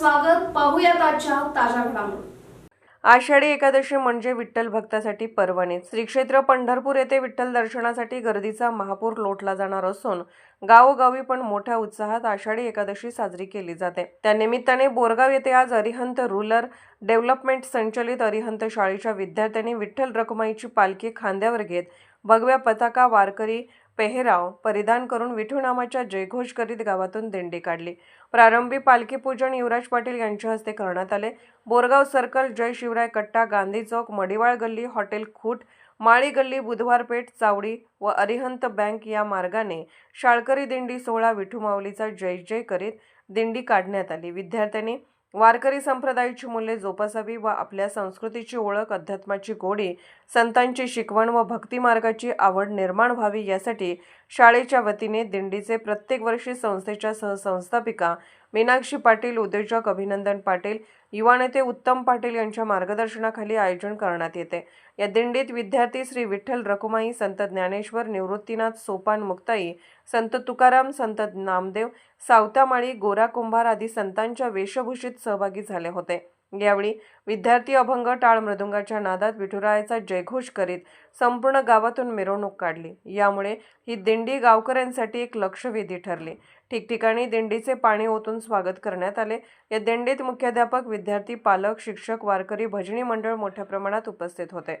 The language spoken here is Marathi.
स्वागत. पाहूयात आजच्या ताज्या घडामोडी. आषाढी एकादशी म्हणजे विठ्ठल भक्तासाठी पर्वणी. श्री क्षेत्र पंढरपूर येथे विठ्ठल दर्शनासाठी गर्दीचा महापूर लोटला जाणार असून गावोगावी पण मोठ्या उत्साहात आषाढी एकादशी साजरी केली जाते. त्यानिमित्ताने बोरगाव येथे आज अरिहंत रुरल डेव्हलपमेंट संचलित अरिहंत शाळेच्या विद्यार्थ्यांनी विठ्ठल रखुमाईची पालखी खांद्यावर घेत भगव्या पताका वारकरी पेहराव परिधान करून विठू नामाच्या जयघोष करीत गावातून दिंडी काढली. प्रारंभी पालखी पूजन युवराज पाटील यांच्या हस्ते करण्यात आले. बोरगाव सर्कल जय शिवराय कट्टा गांधी चौक मडिवाळ गल्ली हॉटेल खूट माळी गल्ली बुधवार पेठ चावडी व अरिहंत बँक या मार्गाने शाळकरी दिंडी सोहळा विठू माऊलीचा जय जय करीत दिंडी काढण्यात आली. विद्यार्थ्यांनी वारकरी संप्रदायाची मूल्ये जोपासावी व आपल्या संस्कृतीची ओळख अध्यात्माची गोडी संतांची शिकवण व भक्तिमार्गाची आवड निर्माण व्हावी यासाठी शाळेच्या वतीने दिंडीचे प्रत्येक वर्षी संस्थेच्या सहसंस्थापिका मीनाक्षी पाटील उद्योजक अभिनंदन पाटील युवा नेते उत्तम पाटील यांच्या मार्गदर्शनाखाली आयोजन करण्यात येते. या दिंडीत विद्यार्थी श्री विठ्ठल रकुमाई संत ज्ञानेश्वर निवृत्तीनाथ सोपान मुक्ताई संत तुकाराम संत नामदेव सावतामाळी गोरा कुंभार आदी संतांच्या वेशभूषेत सहभागी झाले होते. यावेळी विद्यार्थी अभंग टाळ मृदुंगाच्या नादात विठुरायाचा जयघोष करीत संपूर्ण गावातून मिरवणूक काढली. यामुळे ही दिंडी गावकऱ्यांसाठी एक लक्षवेधी ठरली. ठिकठिकाणी दिंडीचे पाणी ओतून स्वागत करण्यात आले. या दिंडीत मुख्याध्यापक विद्यार्थी पालक शिक्षक वारकरी भजनी मंडळ मोठ्या प्रमाणात उपस्थित होते.